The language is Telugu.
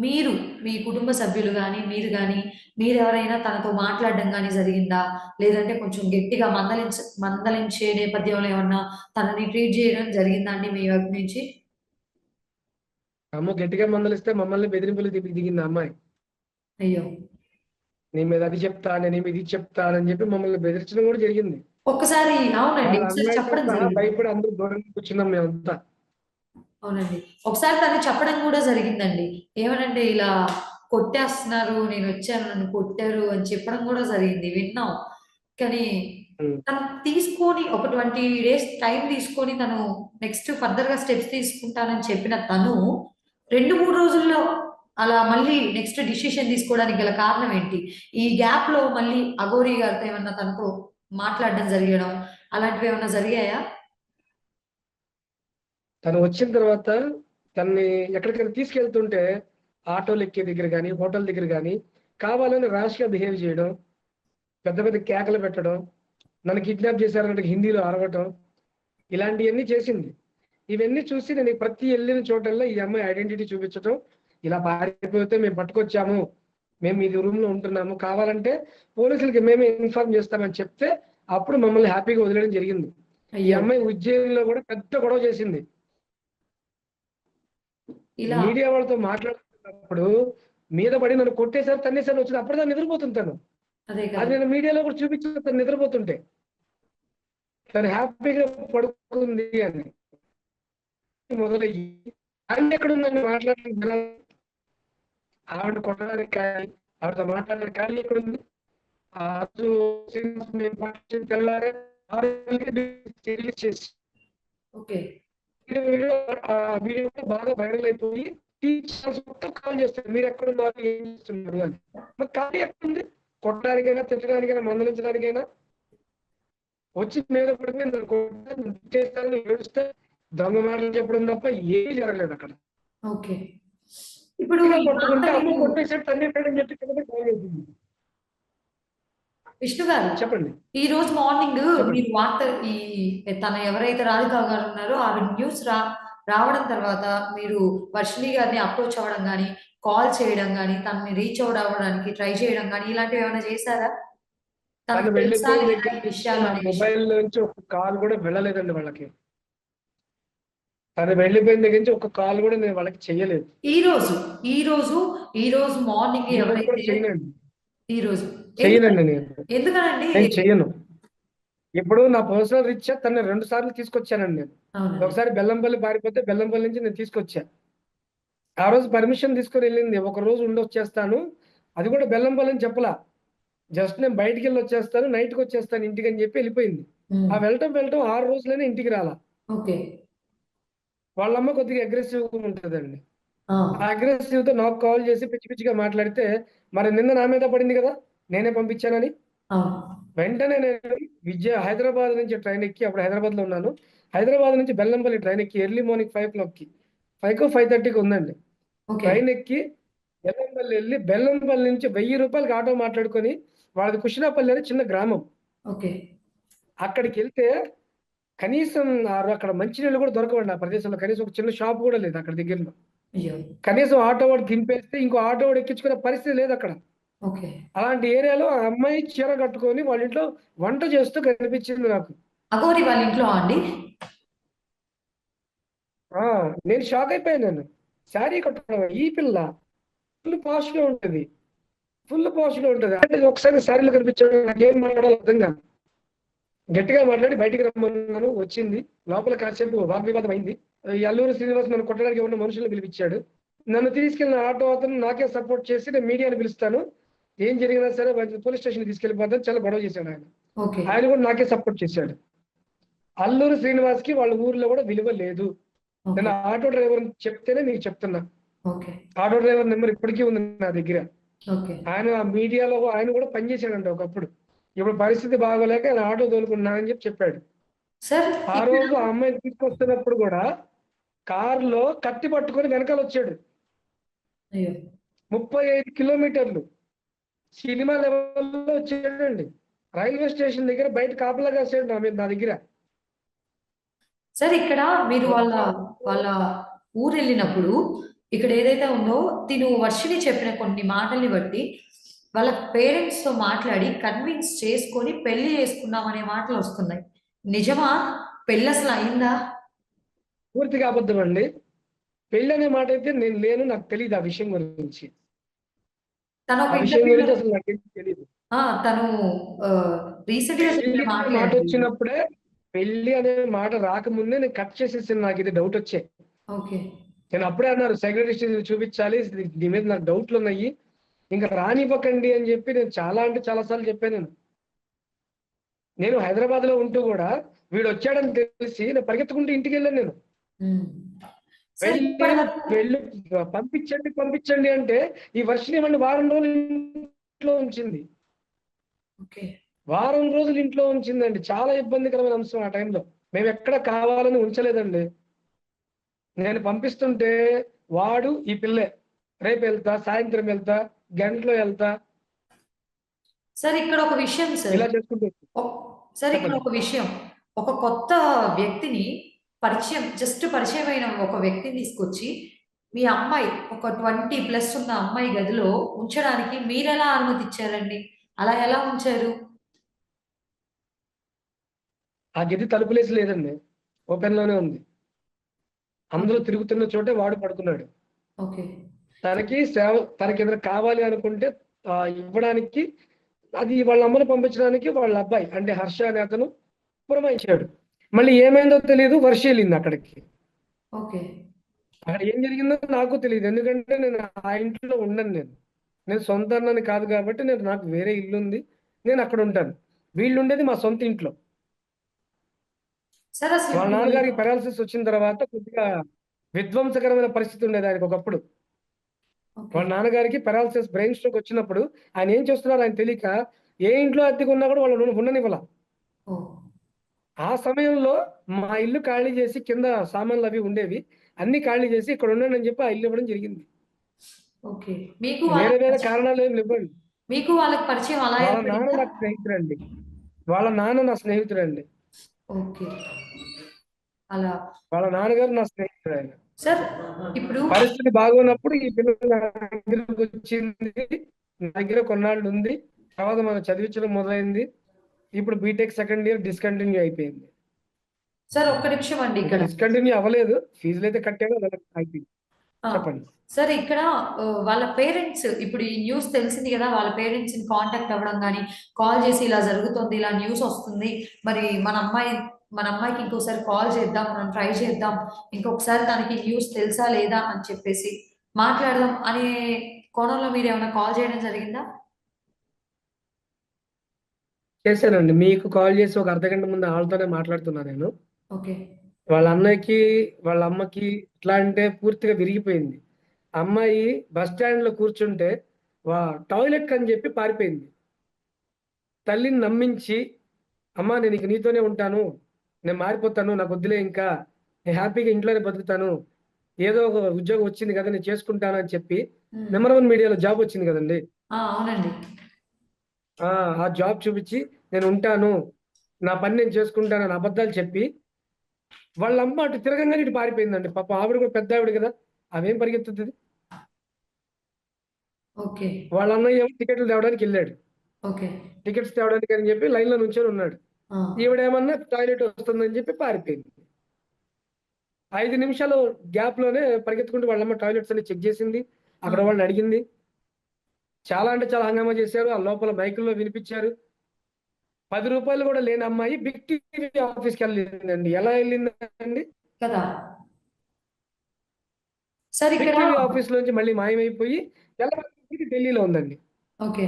మీరు మీ కుటుంబ సభ్యులు గాని, మీరు గాని, మీరెవరైనా తనతో మాట్లాడడం గాని జరిగిందా? లేదంటే కొంచెం గట్టిగా మందలించ మందలించే నేపథ్యంలో ఏమన్నా తనని ట్రీట్ జేయడం జరిగిందా అండి మీ వైపు నుంచి? అమ్మ గట్టిగా మందలిస్తే మమ్మల్ని బెదిరింపులు దిగి దిగింది అమ్మాయి. అయ్యో! నీ మీద అది చెప్తా, నేను ఇది చెప్తానని చెప్పి మమ్మల్ని బెదిరించడం కూడా జరిగింది. ఒక్కసారి అవునండి. చెప్పడం. భయపడి అందరూ దూరంగా కూర్చున్నాం మేమంతా. అవునండి. ఒకసారి తను చెప్పడం గూడా జరిగిందండి. ఏమనంటే ఇలా కొట్టేస్తున్నారు, నేనొచ్చాను నన్ను కొట్టారు అని చెప్పడం గూడా జరిగింది. విన్నాం. కానీ. తను తీసుకొని ఒక 20 డేస్ టైం తీసుకొని తను నెక్స్ట్ ఫర్దర్‌గా స్టెప్స్ తీసుకుంటానని చెప్పిన తను 2, 3 రోజుల్లో అలా మళ్ళీ నెక్స్ట్ డిసిషన్ తీసుకోవడానికి గల కారణం ఏంటి? ఈ గ్యాప్‌లో మళ్ళీ అఘోరి గారితో ఏమన్నా తనతో మాట్లాడడం జరగడం అలాంటివేమన్నా జరిగాయా? తను వచ్చిన తర్వాత తనని ఎక్కడికైనా తీసుకెళ్తుంటే ఆటోలు ఎక్కే దగ్గర గాని, హోటల్ దగ్గర గాని కావాలని ర్యాష్‌గా బిహేవ్ చేయడం, పెద్ద పెద్ద కేకలు పెట్టడం, నన్ను కిడ్నాప్ చేశారన్నట్టు హిందీలో అరవటం, ఇలాంటియన్నీ చేసింది. ఇవన్నీ చూసి నేను ప్రతి ఎళ్ళిన చోటల్లా ఈ అమ్మాయి ఐడెంటిటీ చూపించటం, ఇలా పారిపోతే మేము పట్టుకొచ్చాము. మేము మీ రూమ్‌లో ఉంటున్నాము. కావాలంటే పోలీసులకి మేమే ఇన్ఫార్మ్ చేస్తామని చెప్తే అప్పుడు మమ్మల్ని హ్యాపీగా వదిలేయడం జరిగింది. ఈ! అమ్మాయి ఉజ్జయినిలో కూడా పెద్ద గొడవ చేసింది. ఇలా మీడియా వాళ్ళతో మాట్లాడుతున్నప్పుడు మీద పడి నన్ను కొట్టేసారు, తన్నేసారు వచ్చింది. అప్పటిదాకా నిద్రపోతుంది తను. అదే! నేను మీడియాలో కూడా చూపించాను తను నిద్రపోతుంటే. తను హ్యాపీగా పడుకుంది అని. మొదలయ్యి ఆవిడ ఎక్కడుందని మాట్లాడడానికి జనాలు ఆవిడ కొట్టడానికి కానీ, ఆవిడతో మాట్లాడడానికి ఖాళీ ఎక్కడుంది? ఆ రోజు తెల్లారే రిలీజ్ చేసి ఓకే. వీడియో వీడియో ఆ వీడియో కూడా బాగా వైరల్ అయిపోయి టీచర్స్ మొత్తం కాల్ చేస్తారు. మీరు ఎక్కడున్నారు? ఏం చేస్తున్నారు అని. మరి ఖాళీ ఎక్కడుంది? కొట్టడానికైనా, తిట్టడానికైనా, మందలించడానికైనా వచ్చి మీద నన్ను నన్ను తిట్టేస్తారు, ఏడుస్తే దొంగ మాటలు చెప్పడం తప్ప ఏమీ జరగలేదు అక్కడ. ఓకే. ఇప్పుడు కొట్టేసాడు, తన్నేసాడని చెప్పి కింద కాల్ చేసింది. విష్ణు గారు చెప్పండి. ఈ రోజు మార్నింగ్. మీరు వార్త ఈ తను ఎవరైతే రాధిక గారు ఉన్నారో ఆవిడ న్యూస్ రా రావడం తర్వాత మీరు వర్షిణి గారిని అప్రోచ్ అవ్వడం గాని, కాల్ చేయడం గాని, తనని రీచ్ ఔట్ అవ్వడానికి ట్రై చేయడం గాని ఇలాంటివి ఏమైనా చేశారా? మొబైల్ నుంచి ఒక కాల్ కూడా వెళ్ళలేదండి వాళ్ళకి. తను వెళ్ళిపోయిన దగ్గర నుంచి ఒక కాల్ కూడా నేను వాళ్ళకి చెయ్యలేదు. ఈ రోజు, ఈ రోజు, ఈ రోజు మార్నింగ్ ఎవరైతే. ఈ రోజు నేను. ఎందుకనండి? నేను చెయ్యను. ఇప్పుడు నా పర్సనల్ రీత్యా తనని 2 సార్లు తీసుకొచ్చానండి నేను. ఒకసారి బెల్లంపల్లి పారిపోతే బెల్లంపల్లి నుంచి నేను తీసుకొచ్చా. ఆ రోజు పర్మిషన్ తీసుకొని వెళ్ళింది. ఒక రోజు ఉండొచ్చేస్తాను. అది కూడా బెల్లంపల్లి అని చెప్పలా. జస్ట్ నేను బయటికెళ్ళి వచ్చేస్తాను. నైట్‌కి వచ్చేస్తాను ఇంటికి అని చెప్పి వెళ్ళిపోయింది. ఆ వెళ్ళటం వెళ్ళటం 6 రోజులైనా ఇంటికి రాలా. ఓకే. వాళ్ళమ్మ కొద్దిగా అగ్రెసివ్‌గా ఉంటదండి. ఆ అగ్రెసివ్‌తో నాకు కాల్ చేసి పిచ్చి పిచ్చిగా మాట్లాడితే మరి నింద నా మీద పడింది కదా! నేనే పంపించానని. వెంటనే నేను విజయ హైదరాబాద్ నుంచి ట్రైన్ ఎక్కి అప్పుడు హైదరాబాద్‌లో ఉన్నాను. హైదరాబాద్ నుంచి బెల్లంపల్లి ట్రైన్ ఎక్కి ఎర్లీ మార్నింగ్ 5:00కి 5కో 5:30కో ఉందండి. ఓకే. ట్రైన్ ఎక్కి బెల్లంపల్లి ఎళ్ళి బెల్లంపల్లి నుంచి రూ. 1000 ఆటో మాట్లాడుకొని వాళ్ళది కుషినాపల్లి అని చిన్న గ్రామం. ఓకే. అక్కడికెళ్తే కనీసం అక్కడ మంచినీళ్ళు కూడా దొరకవండి ఆ ప్రదేశంలో. కనీసం ఒక చిన్న షాప్ కూడా లేదు అక్కడ దగ్గరలో. కనీసం ఆటో వాడు దింపేస్తే ఇంకో ఆటో వాడు ఎక్కించుకునే పరిస్థితి లేదక్కడ. ఓకే. అలాంటి ఏరియాలో ఆ అమ్మాయి చీర కట్టుకొని వాళ్ళ ఇంట్లో వంట చేస్తూ కనిపించింది నాకు. అఘోరి వాళ్ళ ఇంట్లో అండి? ఆ! నేను షాక్ అయిపోయాను. శారీ కట్టుకున్నావా? ఈ పిల్ల ఫుల్ పాష్‌గా ఉంటది. ఫుల్ పాష్‌గా ఉంటది. అంటే ఒకసారి శారీలో కనిపించాడు. నాకేం మాట్లాడాలో అర్థం కాదు. గట్టిగా మాట్లాడి బయటికి రమ్మన్నాను. వచ్చింది. లోపల కాసేపు వాగ్వివాదం అయింది. ఈ అల్లూరి శ్రీనివాస్ నన్ను కొట్టడానికి ఎవరినో మనుషుల్ని పిలిపించాడు. నన్ను తీసుకెళ్ళిన ఆటో అతను నాకే సపోర్ట్ చేసి నేను మీడియాని పిలుస్తాను. ఏం జరిగినా సరే పోలీస్ స్టేషన్‌కి తీసుకెళ్ళిపోతాను చాలా గొడవ చేశాడు ఆయన. ఆయన కూడా నాకే సపోర్ట్ చేశాడు. అల్లూరి శ్రీనివాస్‌కి వాళ్ళ ఊర్లో కూడా విలువ లేదు. నేను ఆటో డ్రైవర్‌ని చెప్తేనే మీకు చెప్తున్నా. ఆటో డ్రైవర్ నెంబర్ ఇప్పటికీ ఉంది నా దగ్గర. ఆయన మీడియాలో ఆయన కూడా పనిచేశాడంట ఒకప్పుడు. ఇప్పుడు పరిస్థితి బాగోలేక ఆయన ఆటో తోలుకుంటున్నా అని చెప్పి చెప్పాడు. సార్ ఆ రోజు ఆ అమ్మాయిని తీసుకొస్తున్నప్పుడు కూడా కారులో కత్తి పట్టుకొని వెనకాల వచ్చాడు. అయ్యో! 35 కిలోమీటర్లు. సినిమా లెవెల్‌లో వచ్చాడండి. రైల్వే స్టేషన్ దగ్గర బయట కాపలా కాసాడు నా మీద నా దగ్గర. సార్ ఇక్కడ మీరు వాళ్ళ వాళ్ళ ఊరెళ్ళినప్పుడు ఇక్కడ ఏదైతే ఉందో తిను వర్షిని చెప్పిన కొన్ని మాటల్ని బట్టి వాళ్ళ పేరెంట్స్తో మాట్లాడి కన్విన్స్ చేసుకొని పెళ్ళి చేసుకుందాం అనే మాటలు వస్తున్నాయి. నిజమా? పెళ్ళి అసలు అయిందా? పూర్తిగా అబద్ధం అండి. పెళ్ళి అనే మాట అయితే నేను లేను నాకు తెలియదు ఆ విషయం గురించి. తను తను రీసెంట్గా మాట? వచ్చినప్పుడే పెళ్ళి అనే మాట రాకముందే నేను కట్ చేసేసాను నాకు ఇది డౌట్ వచ్చే. ఓకే. నేను అప్పుడే అన్నారు సెక్రటరీ చూపించాలి దీని మీద నాకు డౌట్లు ఉన్నాయి ఇంకా రానివ్వకండి అని చెప్పి నేను చాలా అంటే చాలా సార్లు చెప్పాను నేను. నేను హైదరాబాద్లో ఉంటూ కూడా వీడు వచ్చాడని తెలిసి నేను పరిగెత్తుకుంటూ ఇంటికి వెళ్ళాను నేను. వెళ్ళి పంపించండి పంపించండి అంటే ఈ వర్షం ఏమన్నా వారం రోజులు ఇంట్లో ఉంచింది. వారం రోజులు ఇంట్లో ఉంచిందండి. చాలా ఇబ్బందికరమైన అంశం ఆ టైంలో. మేము ఎక్కడ కావాలని ఉంచలేదండి. నేను పంపిస్తుంటే వాడు ఈ పిల్లే రేపు వెళ్తా సాయంత్రం వెళ్తా గంటలో వెళ్తా. సార్ ఇక్కడ ఒక విషయం సార్. ఇలా చేసుకుంటూ సార్ ఇక్కడ ఒక విషయం. ఒక కొత్త వ్యక్తిని పరిచయం జస్ట్ పరిచయం అయిన ఒక వ్యక్తిని తీసుకొచ్చి మీ అమ్మాయి ఒక ట్వంటీ ప్లస్ ఉన్న అమ్మాయి గదిలో ఉంచడానికి మీరు ఎలా అనుమతి ఇచ్చారండి అలా ఎలా ఉంచారు? ఆ గది తలుపులేసి లేదండి. ఓపెన్లోనే ఉంది. అందరూ తిరుగుతున్న చోటే వాడు పడుకున్నాడు. ఓకే. తనకి సేవ తనకి ఏదైనా కావాలి అనుకుంటే ఇవ్వడానికి అది వాళ్ళ అమ్మని పంపించడానికి వాళ్ళ అబ్బాయి అంటే హర్ష అనే అతను పురమాయించాడు. మళ్ళీ ఏమైందో తెలియదు వర్ష వెళ్ళింది అక్కడికి. ఓకే. అక్కడ ఏం జరిగిందో నాకు తెలియదు ఎందుకంటే నేను ఆ ఇంట్లో ఉండను నేను. నేను సొంత అన్నని కాదు కాబట్టి నేను నాకు వేరే ఇల్లు ఉంది నేను అక్కడ ఉంటాను. వీళ్ళు ఉండేది మా సొంత ఇంట్లో. వాళ్ళ నాన్నగారికి పెరాలసిస్ వచ్చిన తర్వాత కొద్దిగా విధ్వంసకరమైన పరిస్థితి ఉండేది ఆయనకు ఒకప్పుడు. వాళ్ళ నాన్నగారికి పెరాలసిస్ బ్రెయిన్ స్ట్రోక్ వచ్చినప్పుడు ఆయన ఏం చేస్తున్నారు ఆయన తెలియక ఏ ఇంట్లో అద్దెకు ఉన్నా కూడా వాళ్ళు ఉండనివ్వాల. ఆ సమయంలో మా ఇల్లు ఖాళీ చేసి కింద సామాన్లు అవి ఉండేవి అన్ని ఖాళీ చేసి ఇక్కడ ఉండండి అని చెప్పి ఆ ఇల్లు ఇవ్వడం జరిగింది. వేరే వేరే కారణాలు ఏమి ఇవ్వండి మీకు వాళ్ళకి పరిచయం అలా వాళ్ళ నాన్న నాకు స్నేహితుడండి. వాళ్ళ నాన్న నా స్నేహితుడండి. ఓకే. అలా. వాళ్ళ నాన్నగారు నా స్నేహితుడు ఆయన. సార్ ఇప్పుడు పరిస్థితి బాగున్నప్పుడు ఈ పిల్ల నా దగ్గరకు వచ్చింది నా దగ్గర కొన్నాళ్ళు ఉంది తర్వాత మనం చదివించడం మొదలైంది ఇప్పుడు బీటెక్ సెకండ్ ఇయర్ డిస్కంటిన్యూ అయిపోయింది. సార్ ఒక్క నిమిషం అండి ఇంకా ఇక్కడ. డిస్కంటిన్యూ అవ్వలేదు ఫీజులు అయితే కట్టాను అయిపోయింది. చెప్పండి. సార్ ఇక్కడ వాళ్ళ పేరెంట్స్ ఇప్పుడు ఈ న్యూస్ తెలిసింది కదా వాళ్ళ పేరెంట్స్ని కాంటాక్ట్ అవ్వడం కానీ కాల్ చేసి ఇలా జరుగుతుంది ఇలా న్యూస్ వస్తుంది మరి మన అమ్మాయి మన అమ్మాయికి ఇంకోసారి కాల్ చేద్దాం మనం ట్రై చేద్దాం ఇంకొకసారి తనకి న్యూస్ తెలుసా లేదా అని చెప్పేసి మాట్లాడదాం అనే కోణంలో మీరు ఏమైనా కాల్ చేయడం జరిగిందా? చేశానండి. మీకు కాల్ చేసి ఒక అర్ధ గంట ముందు వాళ్ళతోనే మాట్లాడుతున్నా నేను. ఓకే. వాళ్ళ అన్నయ్యకి వాళ్ళ అమ్మకి ఎట్లా అంటే పూర్తిగా విరిగిపోయింది. అమ్మాయి బస్ స్టాండ్లో కూర్చుంటే టాయిలెట్ అని చెప్పి పారిపోయింది. తల్లిని నమ్మించి అమ్మా నేను ఇక నీతోనే ఉంటాను. నేను మారిపోతాను నాకు వద్దులే ఇంకా. నేను హ్యాపీగా ఇంట్లోనే బతుకుతాను. ఏదో ఒక ఉద్యోగం వచ్చింది కదా నేను చేసుకుంటాను అని చెప్పి. నెంబర్ వన్ మీడియాలో జాబ్ వచ్చింది కదండి. ఆ, అవునండి. ఆ ఆ జాబ్ చూపించి నేను ఉంటాను. నా పని నేను చేసుకుంటాను అని అబద్ధాలు చెప్పి వాళ్ళ అమ్మ అటు తిరగంగానే ఇటు పారిపోయిందండి. పాప ఆవిడ కూడా పెద్ద ఆవిడ కదా. అవేం పరిగెత్తుతుంది వాళ్ళ అన్నయ్య ఏమో టికెట్లు తేవడానికి వెళ్ళాడు. టికెట్స్ తేవడానికి అని చెప్పి లైన్లో నుంచొని ఉన్నాడు. ఈవిడేమన్నా టాయిలెట్ వస్తుందని చెప్పి పారిపోయింది. ఐదు నిమిషాలు గ్యాప్లోనే పరిగెత్తుకుంటూ వాళ్ళమ్మ టాయిలెట్స్ అన్ని చెక్ చేసింది. అక్కడ వాళ్ళని అడిగింది. చాలా అంటే చాలా హంగామా చేశారు. ఆ లోపల మైకుల్లో వినిపించారు. పది రూపాయలు కూడా లేని అమ్మాయి బిగ్ టీవీ ఆఫీస్కి వెళ్ళిందండి. ఎలా వెళ్ళిందండి? కదా. సార్ ఆఫీస్ లోంచి మళ్ళీ మాయమైపోయి తెల్లవారి ఢిల్లీలో ఉందండి. ఓకే.